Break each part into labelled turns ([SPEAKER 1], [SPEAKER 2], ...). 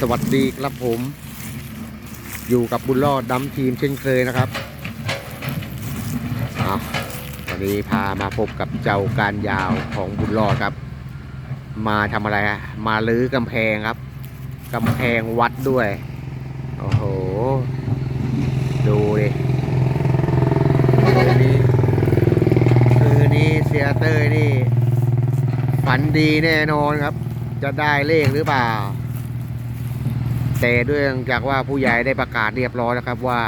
[SPEAKER 1] สวัสดีครับผม อยู่กับบุญรอดดำทีมเช่นเคยนะครับอะวันนี้พามาพบกับเจ้าการยาวของบุญรอดครับ มาทำอะไรฮะมาลื้อกำแพงครับกำแพงวัดด้วย โอ้โห ดูดินี้คืนนี้เสียเตอร์นี่ ฝันดีแน่นอนครับ จะได้เลขหรือเปล่า แต่ด้วยเนื่องจากว่าผู้ใหญ่ได้ประกาศเรียบร้อยแล้วครับว่า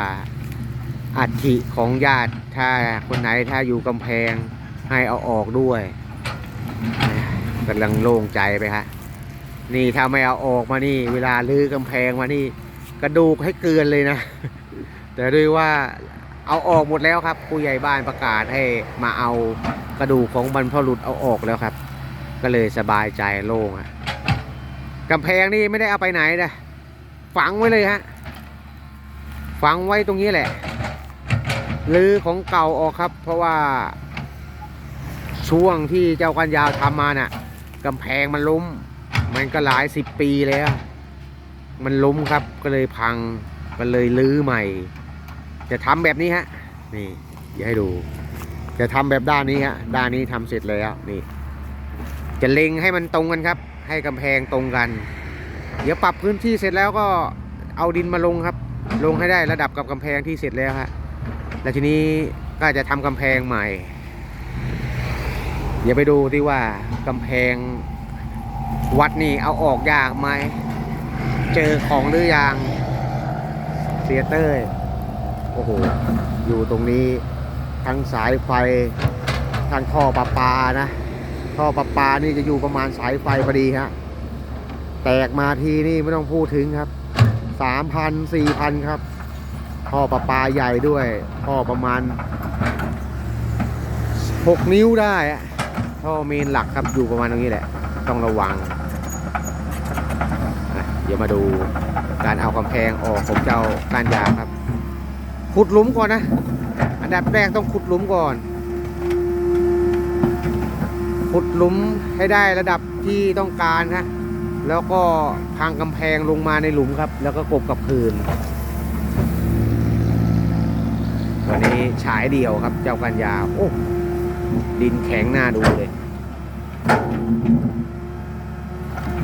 [SPEAKER 1] อัฐิของญาติถ้าคนไหนถ้าอยู่กำแพงให้เอาออกด้วยกำลังโล่งใจไปฮะนี่ถ้าไม่เอาออกมานี่ เวลาลื้อกำแพงมานี่ กระดูกให้เกลือนเลยนะ แต่ด้วยว่าเอาออกหมดแล้วครับ ผู้ใหญ่บ้านประกาศให้มาเอากระดูกของบรรพบุรุษเอาออกแล้วครับ ก็เลยสบายใจโล่งอะกำแพงนี่ไม่ได้เอาไปไหนนะ ฝังไว้เลยฮะ ฝังไว้ตรงนี้แหละลือของเก่าออกครับ เพราะว่า ช่วงที่เจ้ากันยาวทำมาน่ะกำแพงมันล้ม มันก็หลายสิบปีแล้ว มันล้มครับก็เลยพังก็เลยลื้อใหม่ จะทำแบบนี้ฮะ นี่อย่าให้ดู จะทำแบบด้านนี้ฮะ ด้านนี้ทำเสร็จแล้วนี่ จะเล็งให้มันตรงกันครับ ให้กำแพงตรงกัน เดี๋ยวปรับพื้นที่เสร็จแล้วก็เอาดินมาลงครับ ลงให้ได้ระดับกับกำแพงที่เสร็จแล้วฮะแล้วทีนี้ก็จะทำกำแพงใหม่ เดี๋ยวไปดูที่ว่ากำแพงวัดนี่เอาออกยากไหม เจอของหรือยังเสียเต้ยโอ้โห อยู่ตรงนี้ทั้งสายไฟทั้งท่อประปานะ ท่อประปานี่จะอยู่ประมาณสายไฟพอดีฮะ แตกมาทีนี่ไม่ต้องพูดถึงครับสามพันสี่พันครับ ท่อประปาใหญ่ด้วย ท่อประมาณหกนิ้วได้ท่อเมนหลักครับอยู่ประมาณตรงนี้แหละ ต้องระวัง เดี๋ยวมาดูการเอากำแพงออกของเจ้าการยาครับ ขุดหลุมก่อนนะ อันดับแรกต้องขุดหลุมก่อน ขุดหลุมให้ได้ระดับที่ต้องการฮะ แล้วก็พังกำแพงลงมาในหลุมครับ แล้วก็กบกับคืนวันนี้ฉายเดียวครับ เจ้ากันยาโอ้ดินแข็งหน้าดูเลย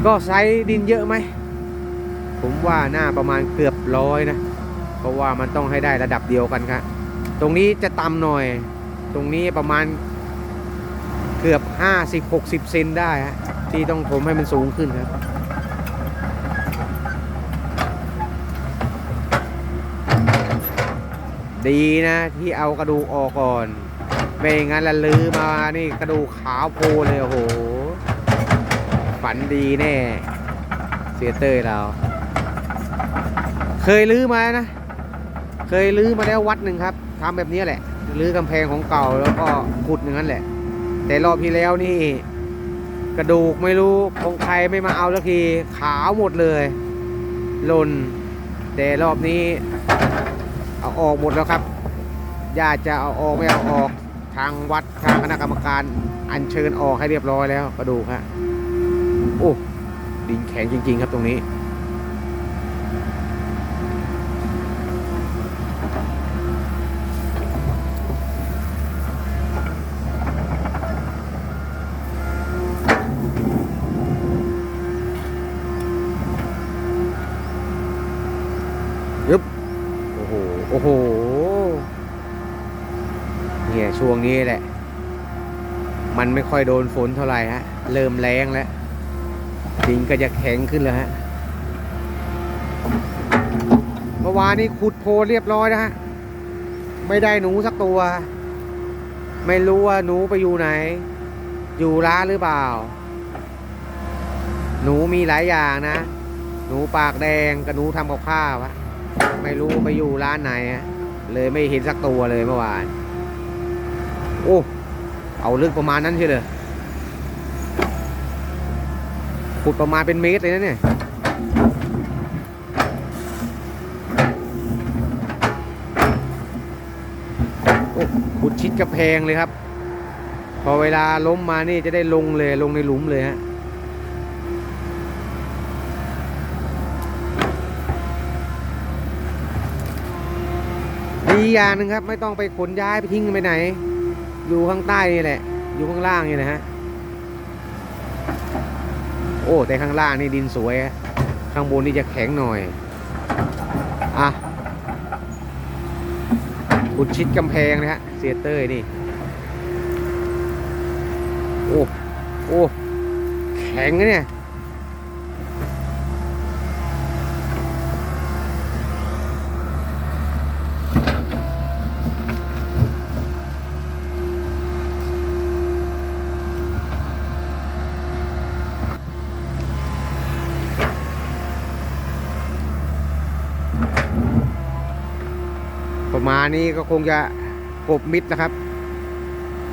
[SPEAKER 1] ก็ไซส์ดินเยอะไหม ผมว่าหน้าประมาณเกือบร้อยนะ เพราะว่ามันต้องให้ได้ระดับเดียวกันครับ ตรงนี้จะต่ำหน่อย ตรงนี้ประมาณเกือบ 50-60 เซนได้ฮะ ที่ต้องถมให้มันสูงขึ้นครับดีนะที่เอากระดูกออกก่อน ไม่งั้นละลือมานี่กระดูกขาวโพลเลยโอ้โห ฝันดีแน่ เสียเตยเรา เคยลื้อมานะ เคยลื้อมาแล้ววัดหนึ่งครับทำแบบนี้แหละลื้อกำแพงของเก่าแล้วก็ขุดอย่างนั้นแหละ แต่รอบที่แล้วนี่ กระดูกไม่รู้ของใครไม่มาเอาสักทีขาวหมดเลยหล่นแต่รอบนี้ เอาออกหมดแล้วครับญาติจะเอาออกไม่เอาออกทางวัดทางคณะกรรมการอัญเชิญออกให้เรียบร้อยแล้วกระดูกฮะโอ้ดินแข็งจริง ๆ ครับตรงนี้ มันไม่ค่อยโดนฝนเท่าไหร่ฮะ เริ่มแรงแล้วดินก็จะแข็งขึ้นแล้วฮะ เมื่อวานนี้ขุดโพเรียบร้อยนะฮะ ไม่ได้หนูสักตัว ไม่รู้ว่าหนูไปอยู่ไหน อยู่ร้านหรือเปล่า หนูมีหลายอย่างนะ หนูปากแดงกับหนูทำกับข้าวอะไม่รู้ไปอยู่ร้านไหนอะเลยไม่เห็นสักตัวเลยเมื่อวาน โอ้ เอาลึกประมาณนั้นใช่เลยขุดประมาณเป็นเมตรเลยนะเนี่ยขุดชิดกระแพงเลยครับ พอเวลาล้มมานี่จะได้ลงเลยลงในหลุมเลยฮะดีอย่างหนึ่งครับ ไม่ต้องไปขนย้ายไปทิ้งไปไหน อยู่ข้างใต้นี่แหละ อยู่ข้างล่างนี่นะฮะ โอ้ แต่ข้างล่างนี่ดินสวย ข้างบนนี่จะแข็งหน่อย อะอุดชิดกำแพงนะฮะ เสียเต้ยนี่ โอ้ โอ้ แข็งนะเนี่ย มานี้ก็คงจะกบมิดนะครับ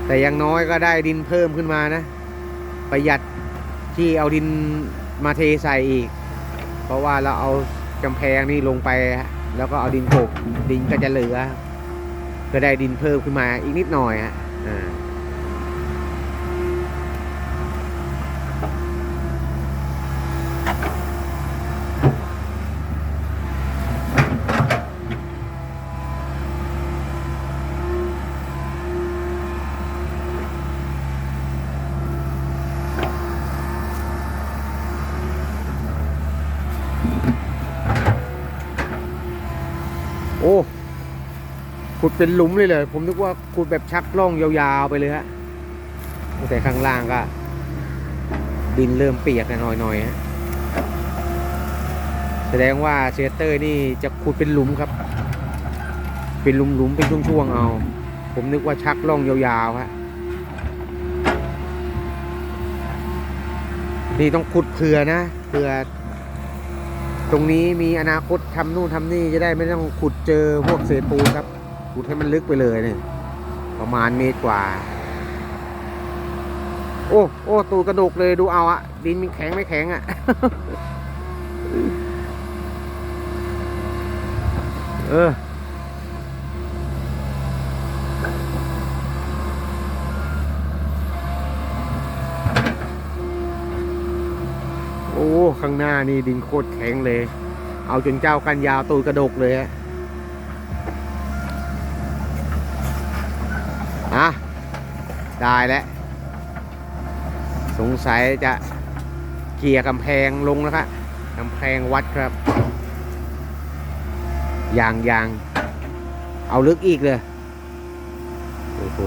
[SPEAKER 1] แต่อย่างน้อยก็ได้ดินเพิ่มขึ้นมานะ ประหยัดที่เอาดินมาเทใส่อีก เพราะว่าเราเอากำแพงนี่ลงไป แล้วก็เอาดินกบดินก็จะเหลือ ก็ได้ดินเพิ่มขึ้นมาอีกนิดหน่อยฮะอ่าโอ้ ขุดเป็นหลุมเลยเลย ผมนึกว่าขุดแบบชักล่องยาวๆไปเลยฮะแต่ข้างล่างก็ ดินเริ่มเปียกหน่อยๆฮะแสดงว่าเซเตอร์นี่จะขุดเป็นหลุมครับ เป็นหลุมๆเป็นช่วงๆเอา ผมนึกว่าชักล่องยาวๆฮะนี่ต้องขุดเผื่อนะเผื่อตรงนี้มีอนาคตทำนู่นทำนี่จะได้ไม่ต้องขุดเจอพวกเศษปูนครับ ขุดให้มันลึกไปเลยเนี่ยประมาณเมตรกว่า โอ้โอ้ตูกระดกเลยดูเอาอะดินมันแข็งไม่แข็งอะเออโอ้ ข้างหน้านี่ดินโคตรแข็งเลย เอาจนเจ้ากันยาวตูกระดกเลยอะ อะ ได้แล้ว สงสัยจะเกี่ยกำแพงลงแล้วครับกำแพงวัดครับ ยางยางเอาลึกอีกเลย โอ้โห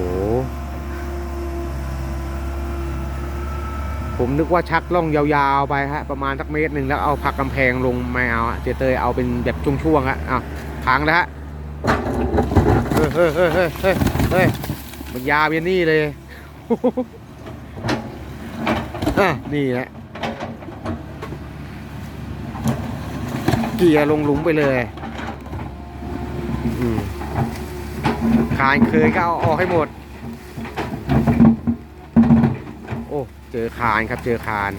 [SPEAKER 1] ผมนึกว่าชักล่องยาวๆไปฮะ ประมาณสักเมตรหนึ่งแล้วเอาผักกำแพงลงไม่เอาอะเจเตยเอาเป็นแบบช่วงๆฮะอ้าวพังแล้วฮะ เฮ้ยเฮ้ยเฮ้ยเฮ้ย มันยาวเยนนี่เลยอะนี่แหละเกียร์ลงหลุมไปเลยคานเคยก็เอาออกให้หมด โอ้เจอคานครับเจอคาน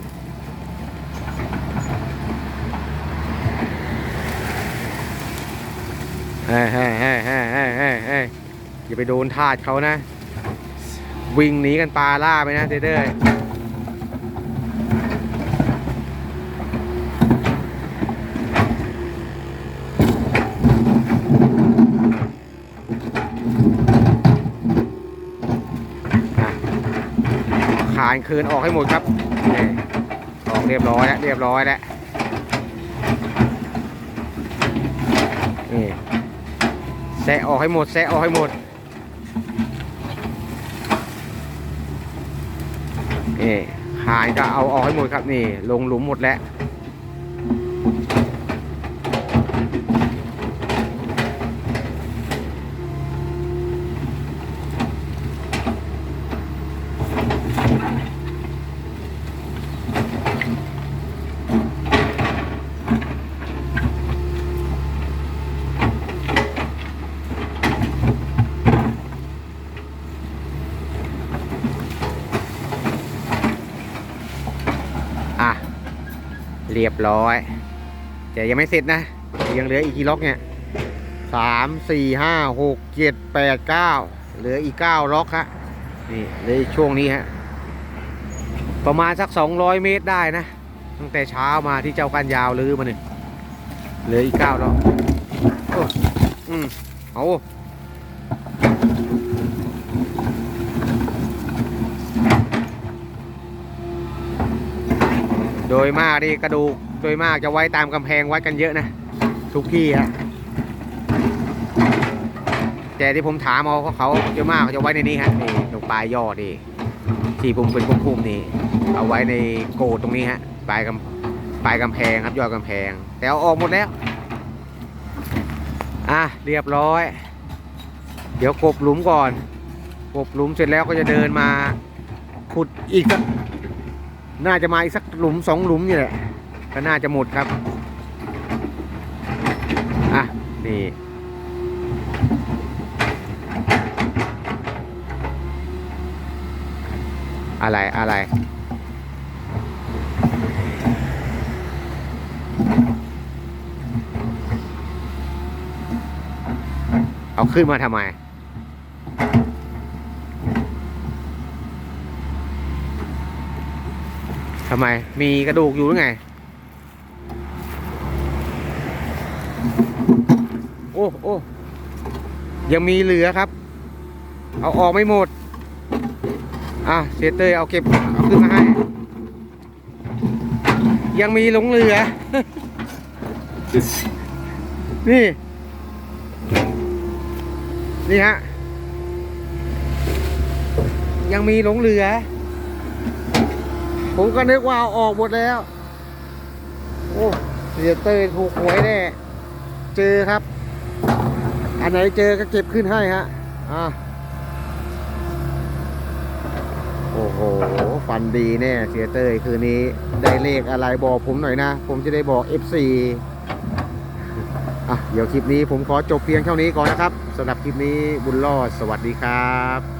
[SPEAKER 1] เฮ้ยเฮ้ยเฮ้ยเฮ้ยเฮ้ยเฮ้ยเฮ้ยอย่าไปโดนทาดเขานะ วิ่งหนีกันปลาล่าไปนะเด้ออะขานคืนออกให้หมดครับออกเรียบร้อยแล้วเรียบร้อยแล้วนี่แซะออกให้หมดแซะออกให้หมด นี่หายก็เอาออกให้หมดครับนี่ ลงหลุมหมดแล้ว เรียบร้อยแต่ยังไม่เสร็จนะ ยังเหลืออีกกี่ล็อกเนี่ยสามสี่ห้าหกเจ็ดแปดเก้าเหลืออีกเก้าล็อกฮะนี่เลยช่วงนี้ฮะประมาณสักสองร้อยเมตรได้นะ ตั้งแต่เช้ามาที่เจ้ากันยาวลือมาหนึ่งเหลืออีกเก้าล็อกอืมเอา ยมากนี่กระดูกโดยมากจะไว้ตามกำแพงไวัดกันเยอะนะ ทุกที่ฮะแต่ที่ผมถามเอาเขาเยอะมากเขาจะไว้ในนี้ฮะนี่ตรงปลายยอดนี่ที่ผมเป็นพุ่มๆนี่เอาไว้ในโกดตรงนี้ฮะปลายกำปลายกำแพงครับยอดกำแพง แต่เอาออกหมดแล้วอะเรียบร้อย เดี๋ยวกบหลุมก่อนกบหลุมเสร็จแล้วก็จะเดินมาขุดอีก น่าจะมาอีกสักหลุมสองหลุมนี่แหละก็น่าจะหมดครับ อะ นี่อะไรอะไร เอาขึ้นมาทำไม ทำไม มีกระดูกอยู่หรือไง โอ้โอ้ยังมีเหลือครับ เอาออกไม่หมด อะเสียเตยเอาเก็บเอาขึ้นมาให้ ยังมีหลงเหลือ นี่ นี่ฮะ ยังมีหลงเหลือ ผมก็นึกว่าเอาออกหมดแล้ว โอ้เสียเตยถูกหวยแน่ เจอครับ อันไหนเจอก็เก็บขึ้นให้ฮะ อะ โอ้โห ฟันดีแน่ เสียเตยคืนนี้ได้เลขอะไรบอกผมหน่อยนะ ผมจะได้บอก FC อะ เดี๋ยวคลิปนี้ผมขอจบเพียงเท่านี้ก่อนนะครับสำหรับคลิปนี้บุญรอดสวัสดีครับ